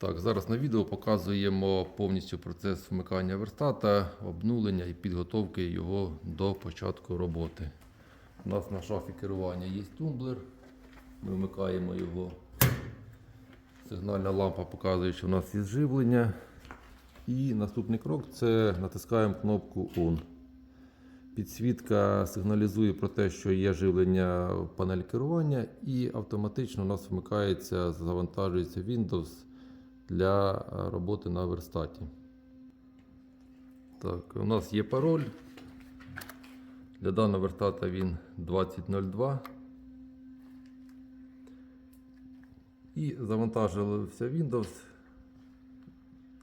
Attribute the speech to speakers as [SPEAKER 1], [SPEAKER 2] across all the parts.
[SPEAKER 1] Так, зараз на відео показуємо повністю процес вмикання верстата, обнулення і підготовки його до початку роботи. У нас на шафі керування є тумблер. Ми вмикаємо його. Сигнальна лампа показує, що у нас є живлення. І наступний крок це натискаємо кнопку ON. Підсвітка сигналізує про те, що є живлення в панель керування, і автоматично у нас вмикається, завантажується Windows для е, роботи на верстаті. Так, у нас є пароль. Для даного верстата він 2002. І завантажився Windows.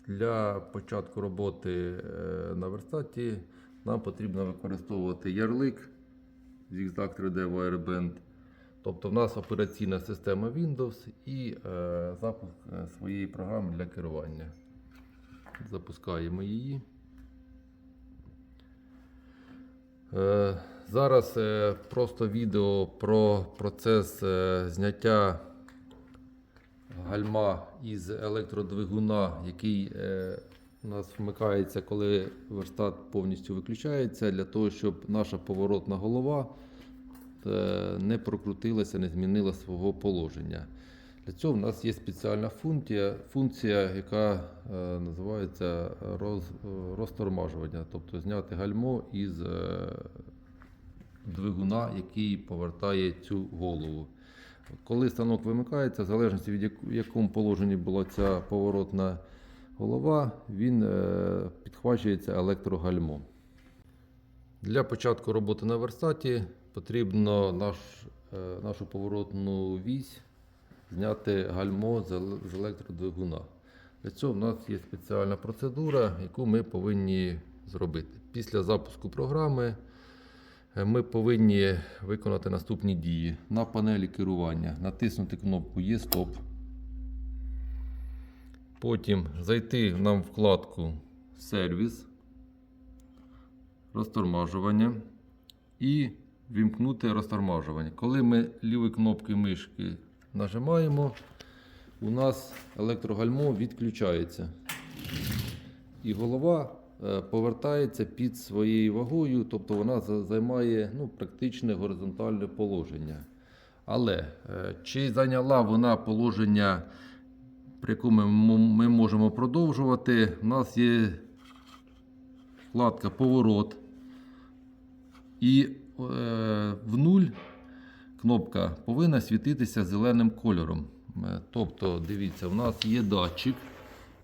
[SPEAKER 1] Для початку роботи е, на верстаті нам потрібно використовувати ярлик Zigzag 3D Wireband. Тобто в нас операційна система Windows і е, запуск е, своєї програми для керування. Запускаємо її. Е, зараз е, просто відео про процес е, зняття гальма із електродвигуна, який е, у нас вмикається, коли верстат повністю виключається, для того, щоб наша поворотна голова не прокрутилася, не змінила свого положення. Для цього в нас є спеціальна функція, функція яка е, називається роз, розтормажування, тобто зняти гальмо із е, двигуна, який повертає цю голову. Коли станок вимикається, в залежності від якому положенні була ця поворотна голова, він е, підхвачується електрогальмом. Для початку роботи на верстаті потрібно наш, е, нашу поворотну вісь зняти гальмо з електродвигуна. Для цього в нас є спеціальна процедура, яку ми повинні зробити. Після запуску програми е, ми повинні виконати наступні дії. На панелі керування натиснути кнопку Є стоп. Потім зайти нам в вкладку Сервіс, розтормажування і вімкнути розтормажування. Коли ми лівою кнопкою мишки нажимаємо, у нас електрогальмо відключається. І голова е, повертається під своєю вагою, тобто вона займає ну, практичне горизонтальне положення. Але е, чи зайняла вона положення, при якому ми, можемо продовжувати, у нас є вкладка поворот. І в нуль кнопка повинна світитися зеленим кольором. Е, Тобто, дивіться, у нас є датчик,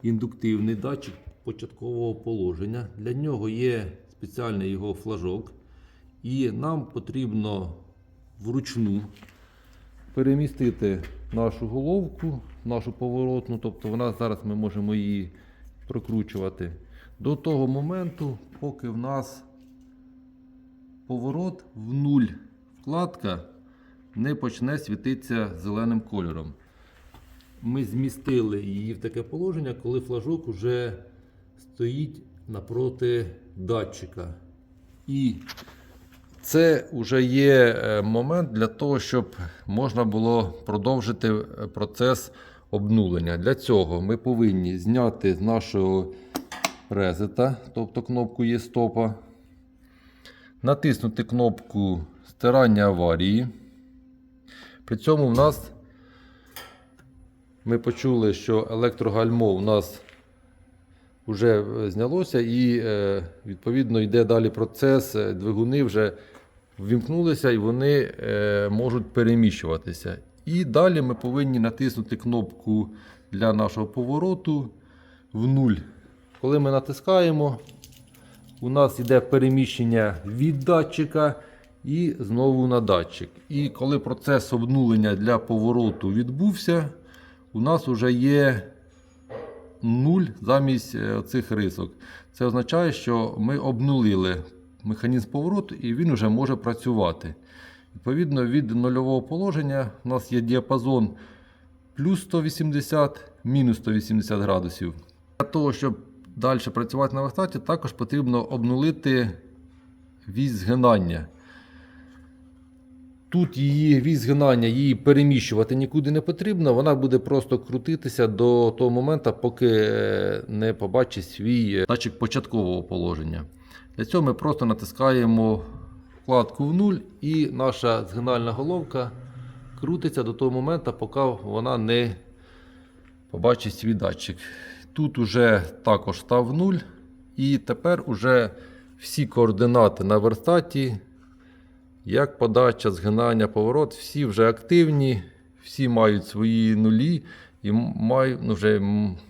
[SPEAKER 1] індуктивний датчик початкового положення. Для нього є спеціальний його флажок. І нам потрібно вручну перемістити нашу головку, нашу поворотну, тобто вона зараз ми можемо її прокручувати до того моменту, поки в нас поворот в нуль вкладка не почне світитися зеленим кольором. Ми змістили її в таке положення, коли флажок вже стоїть напроти датчика. І це вже є е, момент для того, щоб можна було продовжити е, процес обнулення. Для цього ми повинні зняти з нашого резета, тобто кнопку є стопа, натиснути кнопку стирання аварії. При цьому в нас ми почули, що електрогальмо у нас вже е, знялося і е, відповідно йде далі процес. е, Двигуни вже ввімкнулися і вони можуть переміщуватися. І далі ми повинні натиснути кнопку для нашого повороту в нуль. Коли ми натискаємо, у нас йде переміщення від датчика і знову на датчик. І коли процес обнулення для повороту відбувся, у нас вже є 0 замість е, цих рисок. Це означає, що ми обнулили механізм повороту і він вже може працювати. Відповідно, від нульового положення у нас є діапазон плюс 180, мінус 180 градусів. Для того, щоб далі працювати на верстаті, також потрібно обнулити вісь згинання. Тут її вісь згинання, її переміщувати нікуди не потрібно. Вона буде просто крутитися до того моменту, поки е, не побачить свій е, датчик початкового положення. Для цього ми просто натискаємо вкладку в нуль, і наша згинальна головка крутиться до того моменту, поки вона не побачить свій датчик. Тут уже також став 0. І тепер уже всі координати на верстаті, як подача, згинання, поворот, всі вже активні, всі мають свої нулі і мають, ну, вже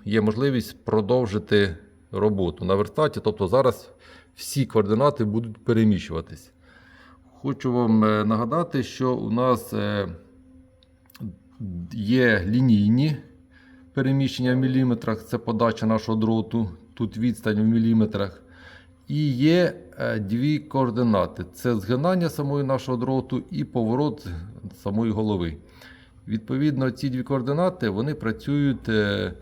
[SPEAKER 1] є можливість продовжити роботу на верстаті. Тобто зараз всі координати будуть переміщуватись. Хочу вам е, нагадати, що у нас е, є лінійні переміщення в міліметрах, це подача нашого дроту, тут відстань в міліметрах. І є е, дві координати: це згинання самої нашого дроту і поворот самої голови. Відповідно, ці дві координати вони працюють е,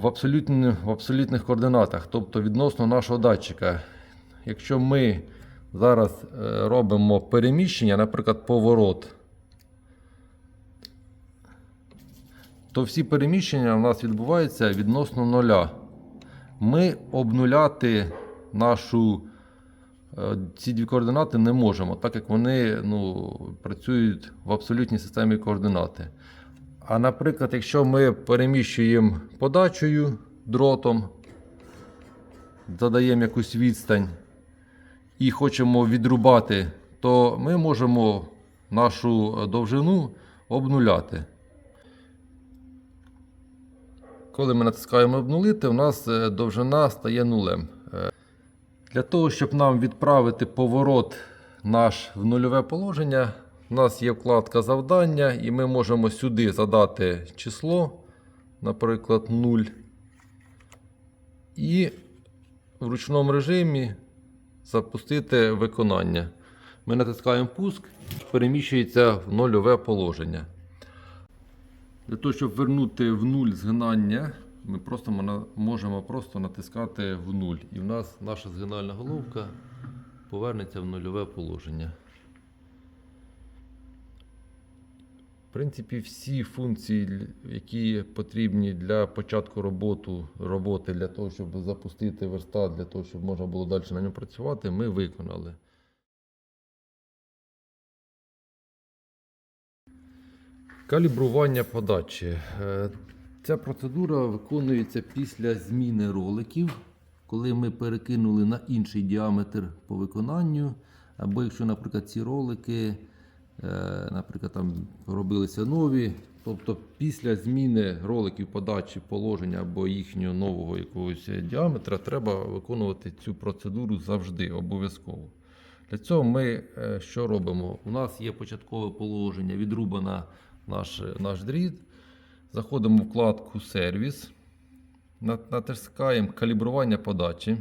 [SPEAKER 1] в, абсолютно, в абсолютних координатах, тобто відносно нашого датчика. Якщо ми зараз е, робимо переміщення, наприклад, поворот, то всі переміщення у нас відбуваються відносно нуля. Ми обнуляти нашу е, ці дві координати не можемо, так як вони ну, працюють в абсолютній системі координати. А наприклад, якщо ми переміщуємо подачею дротом, задаємо якусь відстань і хочемо відрубати, то ми можемо нашу довжину обнуляти. Коли ми натискаємо обнулити, у нас е, довжина стає нулем. Е, Для того, щоб нам відправити поворот наш в нульове положення, у нас є вкладка завдання, і ми можемо сюди задати число, наприклад, 0. І в ручному режимі запустити виконання. Ми натискаємо пуск, переміщується в нульове положення. Для того, щоб вернути в нуль згинання, ми просто можемо просто натискати в нуль. І в нас наша згинальна головка повернеться в нульове положення. В принципі, всі функції, які потрібні для початку роботу, роботи, для того, щоб запустити верстат, для того, щоб можна було далі на ньому працювати, ми виконали. Калібрування подачі. Е, Ця процедура виконується після зміни роликів, коли ми перекинули на інший діаметр по виконанню. Або якщо, наприклад, ці ролики, е, наприклад, там робилися нові. Тобто після зміни роликів подачі положення або їхнього нового якогось діаметра треба виконувати цю процедуру завжди, обов'язково. Для цього ми е, що робимо? У нас є початкове положення, відрубана наш, наш дріт. Заходимо в вкладку Сервіс, натискаємо калібрування подачі.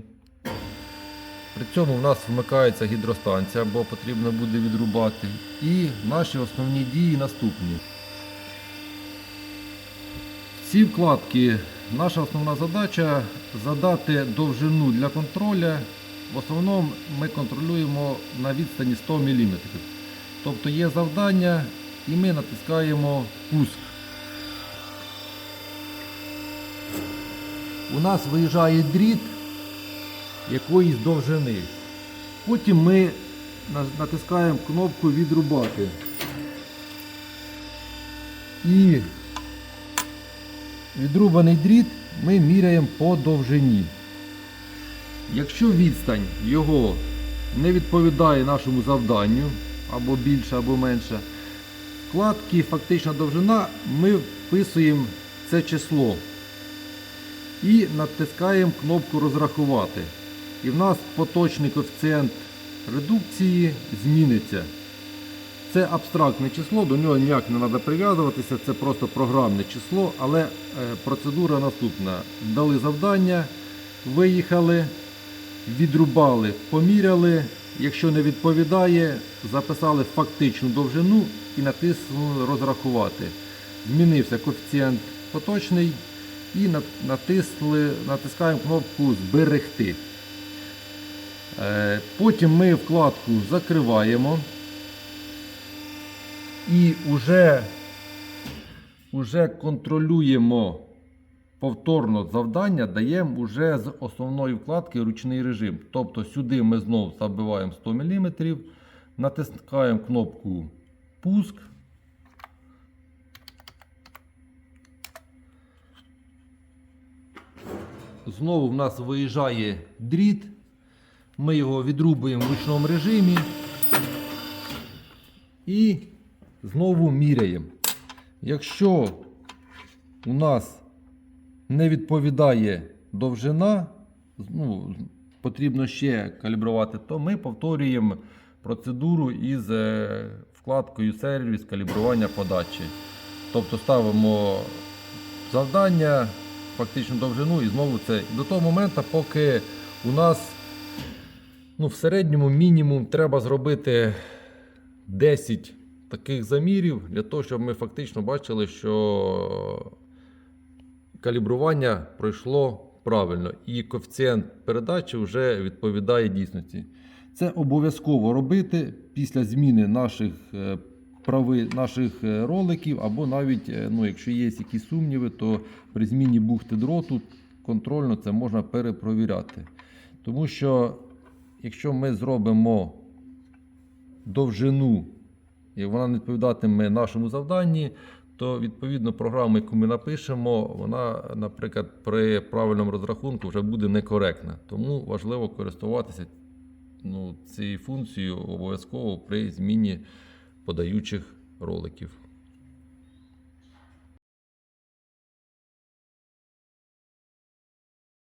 [SPEAKER 1] При цьому в нас вмикається гідростанція, бо потрібно буде відрубати. І наші основні дії наступні. В цій вкладці наша основна задача задати довжину для контроля. В основному ми контролюємо на відстані 100 мм. Тобто є завдання і ми натискаємо пуск. У нас виїжджає дріт якоїсь довжини. Потім ми натискаємо кнопку відрубати. І відрубаний дріт ми міряємо по довжині. Якщо відстань його не відповідає нашому завданню, або більше, або менше, вкладки фактична довжина ми вписуємо це число і натискаємо кнопку розрахувати. І в нас поточний коефіцієнт редукції зміниться. Це абстрактне число, до нього ніяк не треба прив'язуватися, це просто програмне число, але е, процедура наступна. Дали завдання, виїхали, відрубали, поміряли. Якщо не відповідає, записали фактичну довжину і натиснули розрахувати. Змінився коефіцієнт поточний і натисли, натискаємо кнопку Зберегти. Е, Потім ми вкладку закриваємо. І вже, вже контролюємо повторно завдання, даємо вже з основної вкладки ручний режим. Тобто сюди ми знову забиваємо 100 мм, натискаємо кнопку пуск. Знову в нас виїжджає дріт. Ми його відрубуємо в ручному режимі. І знову міряємо. Якщо у нас не відповідає довжина, ну, потрібно ще калібрувати, то ми повторюємо процедуру із е, вкладкою сервіс калібрування подачі. Тобто ставимо завдання, фактично довжину і знову це до того моменту, поки у нас ну, в середньому мінімум треба зробити 10 таких замірів для того, щоб ми фактично бачили, що калібрування пройшло правильно, і коефіцієнт передачі вже відповідає дійсності. Це обов'язково робити після зміни наших е, прави, наших е, роликів, або навіть, е, ну, якщо є якісь сумніви, то при зміні бухти дроту контрольно це можна перепровіряти. Тому що, якщо ми зробимо довжину, і вона не відповідатиме нашому завданні, то відповідно програма, яку ми напишемо, вона, наприклад, при правильному розрахунку вже буде некоректна. Тому важливо користуватися ну, цією функцією обов'язково при зміні подаючих роликів.